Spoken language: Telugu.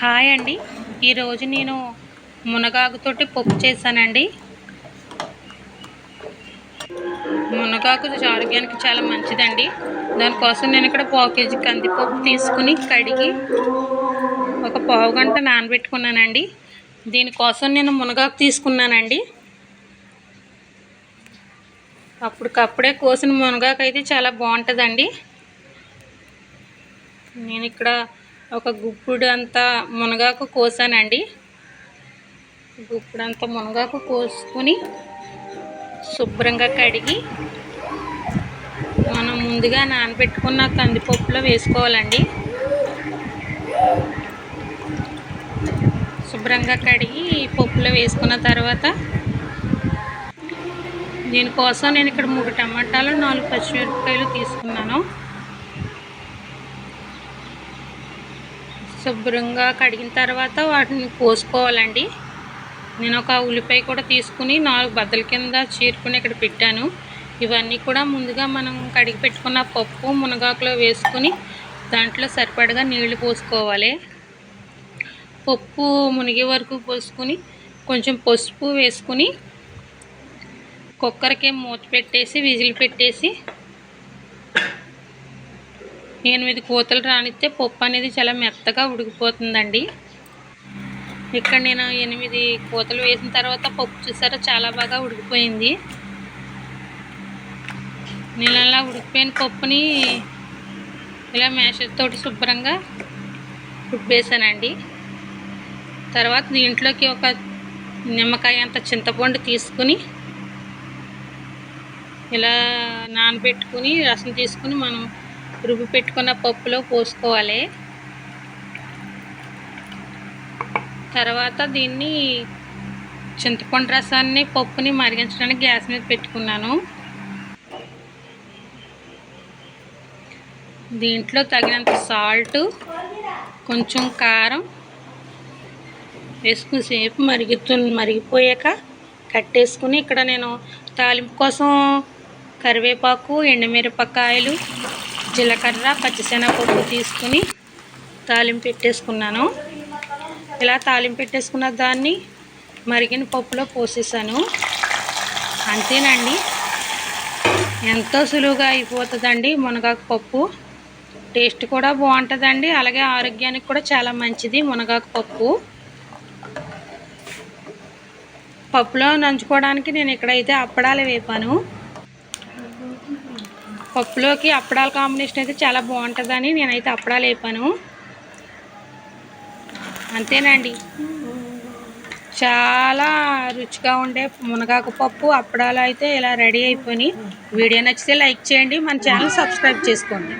హాయ్ అండి. ఈరోజు నేను మునగాకుతోటి పప్పు చేశానండి. మునగాకు ఆరోగ్యానికి చాలా మంచిదండి. దానికోసం నేను ఇక్కడ పావు కేజీ కందిపప్పు తీసుకుని కడిగి ఒక పావు గంట నానబెట్టుకున్నానండి. దీనికోసం నేను మునగాకు తీసుకున్నానండి. అప్పటికప్పుడే కోసిన మునగాకు అయితే చాలా బాగుంటుందండి. నేను ఇక్కడ ఒక గుప్పుడు అంతా మునగాకు కోసానండి. గుప్పుడు అంతా మునగాకు కోసుకొని శుభ్రంగా కడిగి మనం ముందుగా నానబెట్టుకున్న కందిపప్పులో వేసుకోవాలండి. శుభ్రంగా కడిగి పప్పులో వేసుకున్న తర్వాత దీనికోసం నేను ఇక్కడ మూడు టమాటాలు నాలుగు పచ్చిమిరపకాయలు తీసుకున్నాను. శుభ్రంగా కడిగిన తర్వాత వాటిని కోసుకోవాలండి నేను ఒక ఉల్లిపాయ కూడా తీసుకుని నాలుగు బద్దల కింద చీరుకుని ఇక్కడ పెట్టాను. ఇవన్నీ కూడా ముందుగా మనం కడిగి పెట్టుకున్న పప్పు మునగాకులో వేసుకుని దాంట్లో సరిపడగా నీళ్ళు పోసుకోవాలి. పప్పు మునిగే వరకు పోసుకుని కొంచెం పసుపు వేసుకుని కుక్కర్కి మూత పెట్టేసి విజిల్ పెట్టేసి ఎనిమిది కూతలు రానిస్తే పప్పు అనేది చాలా మెత్తగా ఉడికిపోతుందండి. ఇక్కడ నేను ఎనిమిది కూతలు వేసిన తర్వాత పప్పు చూసారా చాలా బాగా ఉడికిపోయింది. నేను అలా ఉడికిపోయిన పప్పుని ఇలా మేషర్ తోటి శుభ్రంగా ఉప్పేసానండి తర్వాత దీంట్లోకి ఒక నిమ్మకాయ అంత చింతపండు తీసుకుని ఇలా నానబెట్టుకుని రసం తీసుకుని మనం రుబ్బి పెట్టుకున్న పప్పులో పోసుకోవాలి. తర్వాత దీన్ని చింతపండు రసాన్ని పప్పుని మరిగించడానికి గ్యాస్ మీద పెట్టుకున్నాను. దీంట్లో తగినంత సాల్ట్ కొంచెం కారం వేసుకుని సేపు మరుగుతు మరిగిపోయాక కట్టేసుకుని ఇక్కడ నేను తాలింపు కోసం కరివేపాకు ఎండుమిరపకాయలు జీలకర్ర పచ్చిశనగపప్పు తీసుకుని తాలింపు పెట్టేసుకున్నాను. ఇలా తాలింపు పెట్టేసుకున్న దాన్ని మరిగిన పప్పులో పోసేసాను. అంతేనండి. ఎంతో సులువుగా అయిపోతుందండి మునగాకు పప్పు. టేస్ట్ కూడా బాగుంటుందండి. అలాగే ఆరోగ్యానికి కూడా చాలా మంచిది మునగాకు పప్పు. పప్పులో నంచుకోవడానికి నేను ఇక్కడైతే అప్పడాలు వేపాను. పప్పులోకి అప్పడాల కాంబినేషన్ అయితే చాలా బాగుంటుందని నేనైతే అప్పడాలు వేపాను అంతేనండి. చాలా రుచిగా ఉండే మునగాకు పప్పు అప్పడాలు అయితే ఇలా రెడీ అయిపోయి వీడియో నచ్చితే లైక్ చేయండి మన ఛానల్ సబ్స్క్రైబ్ చేసుకోండి.